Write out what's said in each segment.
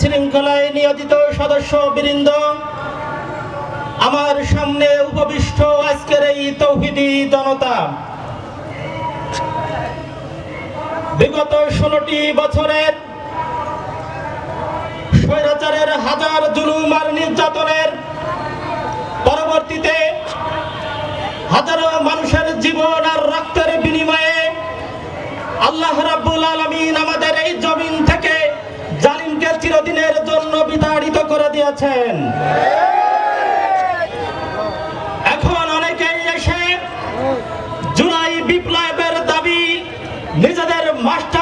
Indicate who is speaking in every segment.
Speaker 1: শৃঙ্খলায় নিয়োজিত সদস্য বৃন্দ, আমার সামনে উপবিষ্ট আজকের এই তৌহিদি জনতা। বিগত ষোলোটি বছরের স্বৈরাচারের হাজার জুলুম আর নির্যাতনের পরবর্তীতে হাজারো মানুষের জীবন আর রক্তের বিনিময়ে আল্লাহ রাব্বুল আলামিন আমাদের দিয়েছেন এখন অনেকেই এসে জুলাই বিপ্লবের দাবি নিজেদের মাস্টার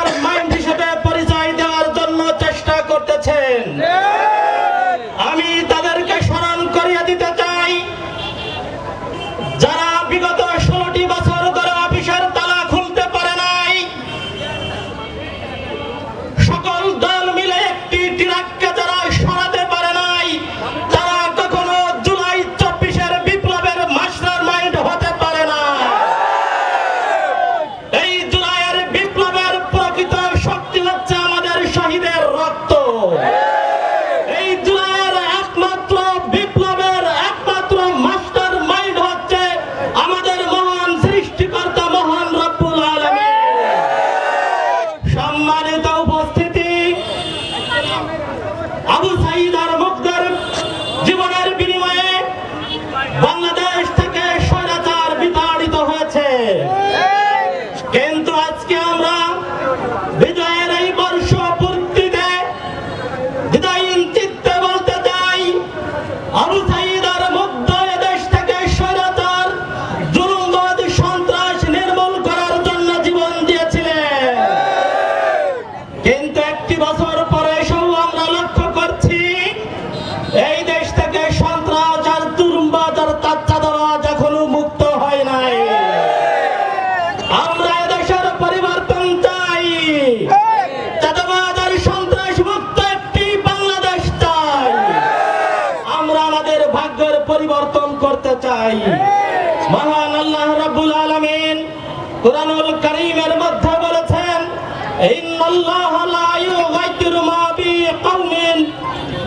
Speaker 1: Anıl চাই মহান আল্লাহ রাব্বুল আলামিন কুরআনুল কারীমের মধ্যে বলেছেন, ইন্নাল্লাহ লা ইউগাইয়িরু মা বিকাউমিন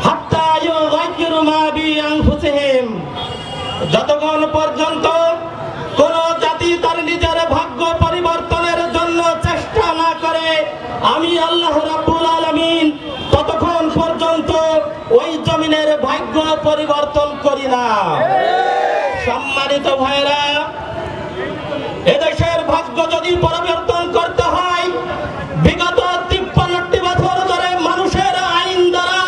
Speaker 1: হাত্তা ইউগাইয়িরু মা বিআনফুসিহিম যতক্ষণ পর্যন্ত কোন জাতি তার নিজের ভাগ্য পরিবর্তনের জন্য চেষ্টা না করে, আমি আল্লাহ রাব্বুল আলামিন ততক্ষণ পর্যন্ত ওই জমিনের ভাগ্য পরিবর্তন করি না। সম্মানিত ভাইরা এদেশের ভাগ্য যদি পরিবর্তন করতে হয়, বিগত তিপ্পান্নটি বছর ধরে মানুষের আইন দ্বারা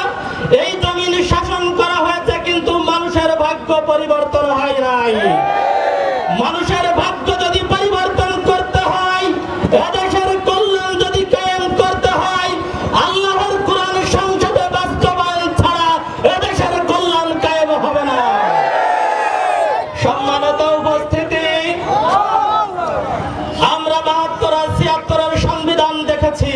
Speaker 1: এই জমিন শাসন করা হয়েছে, কিন্তু মানুষের ভাগ্য পরিবর্তন হয় নাই। মানুষের ভাগ্য সম্মানিত উপস্থিতি। আমরা বাহাত্তর আর ছিয়াত্তরের সংবিধান দেখেছি।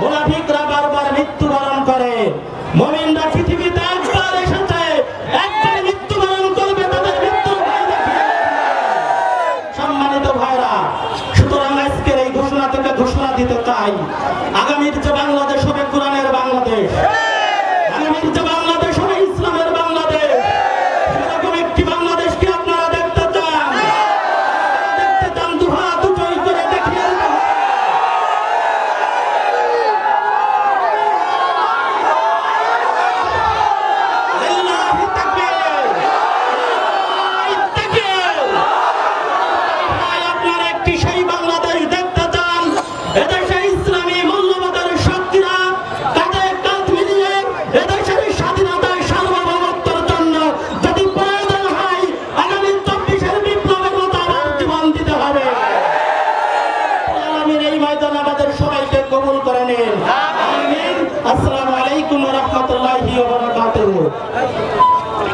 Speaker 1: মুনাফিকরা বারবার মৃত্যুবরণ করে। মমিনরা পৃথিবীতে একবার এসেছে, একবার মৃত্যুবরণ করবে, তাদের মৃত্যু সম্মানিত ভাইরা, সুতরাং আজকের এই ঘোষণা থেকে ঘোষণা দিতে চাই। আগামীর যে বাংলাদেশ